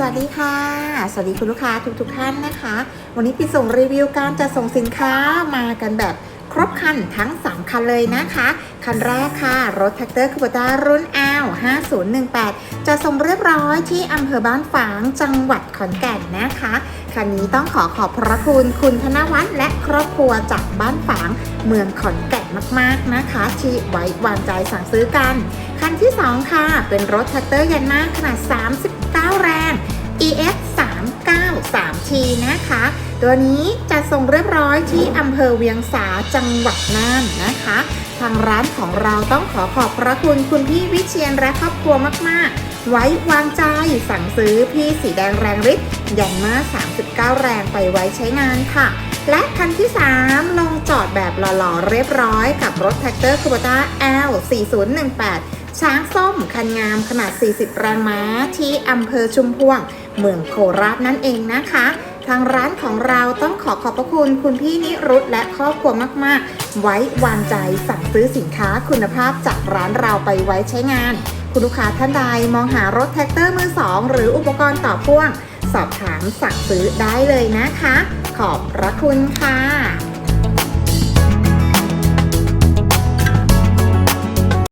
สวัสดีค่ะ สวัสดีคุณลูกค้าทุกทุกๆท่านนะคะ วันนี้ปิดส่งรีวิวการจะส่งสินค้ามากันแบบครบคันทั้ง 3 คันเลยนะคะ คันแรกค่ะ รถแท็กเตอร์คูปต้ารุ่น L 5018 จะส่งเรียบร้อยที่อำเภอบ้านฝางจังหวัดขอนแก่นนะคะ คันนี้ต้องขอขอบพระคุณคุณธนวัฒน์และครอบครัวจากบ้านฝางเมืองขอนแก่นมากๆนะคะ ที่ไว้วางใจสั่งซื้อกัน คันที่ 2 ค่ะ เป็นรถแท็กเตอร์ยันมาขนาด39 393T นะคะ ตัวนี้จะส่งเรียบร้อยที่อำเภอเวียงสาจังหวัดน่านนะคะ ทางร้านของเราต้องขอขอบพระคุณคุณพี่วิเชียนและครอบครัวมากๆ ไว้วางใจสั่งซื้อพี่สีแดงแรงฤทธิ์ยันมา39 แรงไปไว้ใช้งานค่ะ และคันที่ 3 ลงจอดแบบหล่อๆเรียบร้อยกับรถแท็กเตอร์คูปต้า L 4018ช้างส้มคันงามขนาด 40 แรงม้า ที่อำเภอชุมพวง เมืองโคราชนั่นเองนะคะ ทางร้านของเราต้องขอขอบพระคุณคุณพี่นิรุตและครอบครัวมาก ๆ ไว้วางใจสั่งซื้อสินค้าคุณภาพจากร้านเราไปไว้ใช้งาน คุณลูกค้าท่านใดมองหารถแท็กเตอร์มือสองหรืออุปกรณ์ต่อพ่วง สอบถามสั่งซื้อได้เลยนะคะ ขอบพระคุณค่ะ